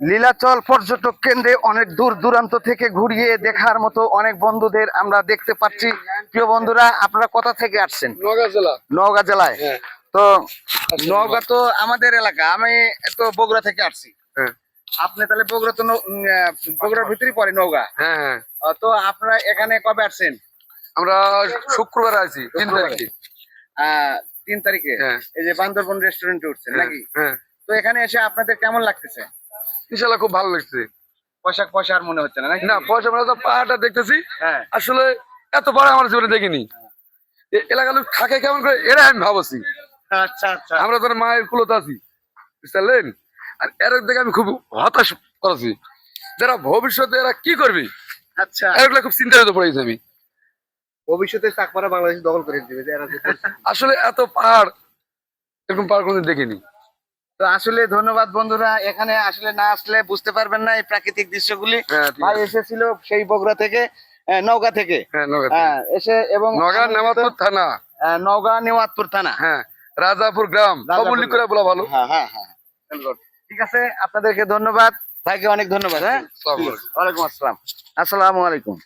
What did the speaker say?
লীলাচল পর্যটক কেন্দ্রে অনেক দূর দূরান্ত থেকে ঘুরিয়ে দেখার মতো অনেক বন্ধুদের আমরা দেখতে পাচ্ছি। প্রিয় বন্ধুরা আপনারা কোথা থেকে আসছেন? জেলা। নওগাঁ জেলায়? হ্যাঁ। তো নওগাঁ তো আমাদের এলাকা। আমি তো বগুড়া থেকে আসছি। হ্যাঁ। আপনি তাহলে বগুড়া তো বগুড়ার ভিতরেই পড়ে নওগাঁ? হ্যাঁ হ্যাঁ। তো আপনারা এখানে কবে আসছেন? আমরা শুক্রবার আছি তিন তারিখে। তিন তারিখে? হ্যাঁ। এই যে বান্দরবন রেস্টুরেন্টে উঠছেন নাকি? তো এখানে এসে আপনাদের কেমন লাগতেছে? ইনশাল্লাহ খুব ভালো লাগছে। পয়সা পয়সা আর মনে হচ্ছে না নাকি? না পয়সা আমরা তো পাহাড়টা দেখতেছি। হ্যাঁ। আসলে এত বড় আমার জীবনে দেখিনি। এলাকার লোক থাকে কেমন করে এরা আমি ভাবছি। আচ্ছা আচ্ছা। আমরা তো মায়ের কুলত আছি বুঝলেন আর এর দেখে আমি খুব হতাশ করেছি। যারা ভবিষ্যতে এরা কি করবে? আচ্ছা। এগুলো খুব চিন্তায় পড়ে গেছি আমি। ভবিষ্যতে চাকমারা বাংলাদেশ দখল করে দিবে। আসলে এত পাহাড় এরকম পাহাড় কোনদিন দেখিনি। তো আসলে ধন্যবাদ বন্ধুরা এখানে আসলে না আসলে বুঝতে পারবেন না এই প্রাকৃতিক দৃশ্যগুলি। হ্যাঁ, ভাই এসেছিল সেই বগুড়া থেকে নওগাঁ থেকে। হ্যাঁ হ্যাঁ এসে এবং নগর নেমাতপুর থানা। নওগাঁ নেওয়াতপুর থানা। হ্যাঁ রাজাপুর গ্রাম। কবুল্লি করে বলা ভালো। হ্যাঁ হ্যাঁ হ্যাঁ ঠিক আছে আপনাদেরকে ধন্যবাদ। ভাইকে অনেক ধন্যবাদ হ্যাঁ। ওয়ালাইকুম আসসালাম। আসসালামু আলাইকুম।